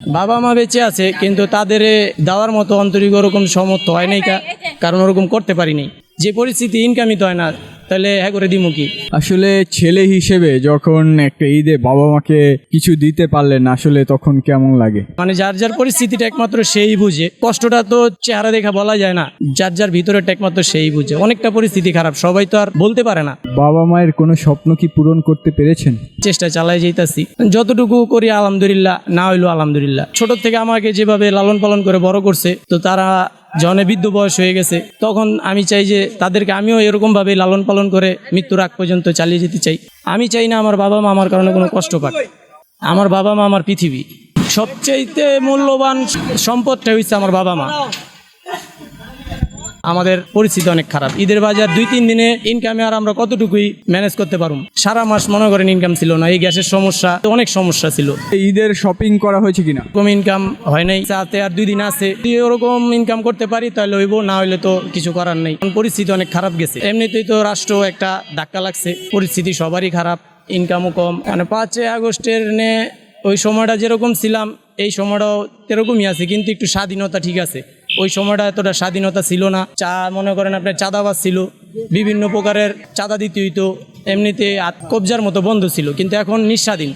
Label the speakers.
Speaker 1: বাবা মা বেঁচে আছে, কিন্তু তাদের দেওয়ার মতো আন্তরিক ওরকম সমর্থ হয় নাই কারণ ওরকম করতে পারিনি। যে পরিস্থিতি ইনকামিত হয় না। তাহলে হ্যাঁ করে দিমু কি?
Speaker 2: আসলে ছেলে হিসেবে যখন একটা ঈদে বাবা মাকে কিছু দিতে পারলেন আসলে তখন কেমন লাগে?
Speaker 1: মানে যার যার পরিস্থিতিটা একমাত্র সেই বুঝে। কষ্টটা তো চেহারা দেখা বলা যায় না যার যার ভিতরেটা একমাত্র সেই বুঝে। অনেকটা পরিস্থিতি খারাপ সবাই তো আর বলতে পারে না।
Speaker 2: বাবা মায়ের কোনো স্বপ্ন কি পূরণ করতে পেরেছেন?
Speaker 1: চেষ্টা চালাই যেতেছি যতটুকু করি আলহামদুলিল্লাহ না হইল আলহামদুলিল্লাহ। ছোট থেকে আমাকে যেভাবে লালন পালন করে বড় করছে তো তারা জনে বৃদ্ধ বয়স হয়ে গেছে, তখন আমি চাই যে তাদেরকে আমিও এরকম ভাবে লালন পালন করে মৃত্যুর আগ পর্যন্ত চালিয়ে যেতে চাই। আমি চাই না আমার বাবা মা আমার কারণে কোনো কষ্ট পাক। আমার বাবা মা আমার পৃথিবী। সবচেয়ে মূল্যবান সম্পদটা হচ্ছে আমার বাবা মা। আমাদের পরিস্থিতি অনেক খারাপ। ঈদের বাজার দুই তিন দিনে ইনকামে আর আমরা কতটুকুই ম্যানেজ করতে পারুম? সারা মাস মনে করেন ইনকাম ছিল না এই গ্যাসের সমস্যা অনেক সমস্যা ছিল।
Speaker 2: ঈদের শপিং করা হয়েছে কিনা?
Speaker 1: এরকম ইনকাম হয় নাই তাতে আর দুই দিন আছে। যদি ওরকম ইনকাম করতে পারি তাহলে হইব না হইলে তো কিছু করার নেই। কারণ পরিস্থিতি অনেক খারাপ গেছে। এমনিতেই তো রাষ্ট্র একটা ধাক্কা লাগছে পরিস্থিতি সবারই খারাপ ইনকামও কম। মানে পাঁচই আগস্টের নে ওই সময়টা যেরকম ছিলাম এই সময়টাও এরকমই আছে কিন্তু একটু স্বাধীনতা ঠিক আছে। ওই সময়টা এতটা স্বাধীনতা ছিল না। চা, মনে করেন আপনার চাঁদাবাজ ছিল। বিভিন্ন প্রকারের চাঁদা দিতে হইতো। এমনিতে কবজার মতো বন্ধ ছিল। কিন্তু এখন নিঃস্বাধীন।